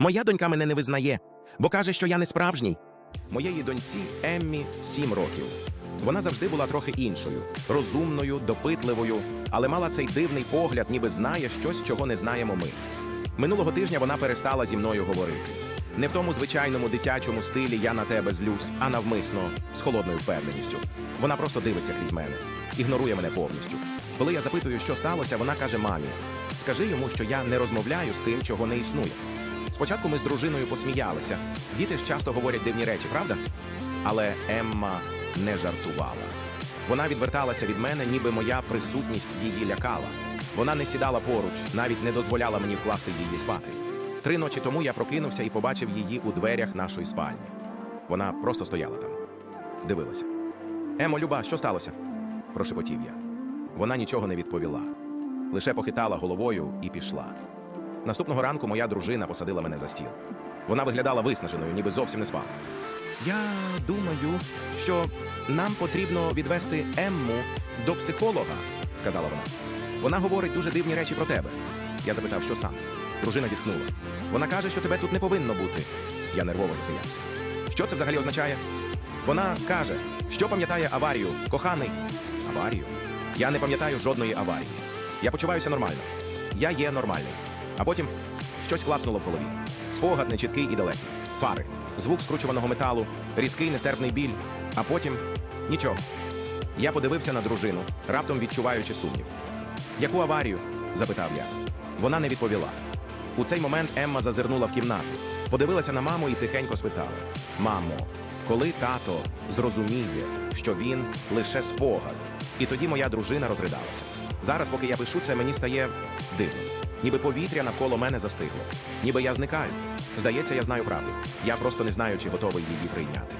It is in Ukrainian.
Моя донька мене не визнає, бо каже, що я не справжній. Моєї доньці Еммі сім років. Вона завжди була трохи іншою, розумною, допитливою, але мала цей дивний погляд, ніби знає щось, чого не знаємо ми. Минулого тижня вона перестала зі мною говорити. Не в тому звичайному дитячому стилі я на тебе злюсь, а навмисно, з холодною впевненістю. Вона просто дивиться крізь мене, ігнорує мене повністю. Коли я запитую, що сталося, вона каже мамі: скажи йому, що я не розмовляю з тим, чого не існує. Спочатку ми з дружиною посміялися. Діти ж часто говорять дивні речі, правда? Але Емма не жартувала. Вона відверталася від мене, ніби моя присутність її лякала. Вона не сідала поруч, навіть не дозволяла мені вкласти її спати. Три ночі тому я прокинувся і побачив її у дверях нашої спальні. Вона просто стояла там, дивилася. Емо, Люба, що сталося? прошепотів я. Вона нічого не відповіла, лише похитала головою і пішла. Наступного ранку моя дружина посадила мене за стіл. Вона виглядала виснаженою, ніби зовсім не спала. Я думаю, що нам потрібно відвести Емму до психолога, сказала вона. Вона говорить дуже дивні речі про тебе. Я запитав, що саме. Дружина зітхнула. Вона каже, що тебе тут не повинно бути. Я нервово засміявся. Що це взагалі означає? Вона каже, що пам'ятає аварію, коханий. Аварію? Я не пам'ятаю жодної аварії. Я почуваюся нормально. Я є нормальний. А потім щось клацнуло в голові. Спогад нечіткий і далекий. Фари, звук скручуваного металу, різкий нестерпний біль. А потім нічого. Я подивився на дружину, раптом відчуваючи сумнів. Яку аварію? запитав я. Вона не відповіла. У цей момент Емма зазирнула в кімнату, подивилася на маму і тихенько спитала: Мамо, коли тато зрозуміє, що він лише спогад? І тоді моя дружина розридалася. Зараз, поки я пишу це, мені стає дивно. Ніби повітря навколо мене застигло. Ніби я зникаю. Здається, я знаю правду. Я просто не знаю, чи готовий її прийняти.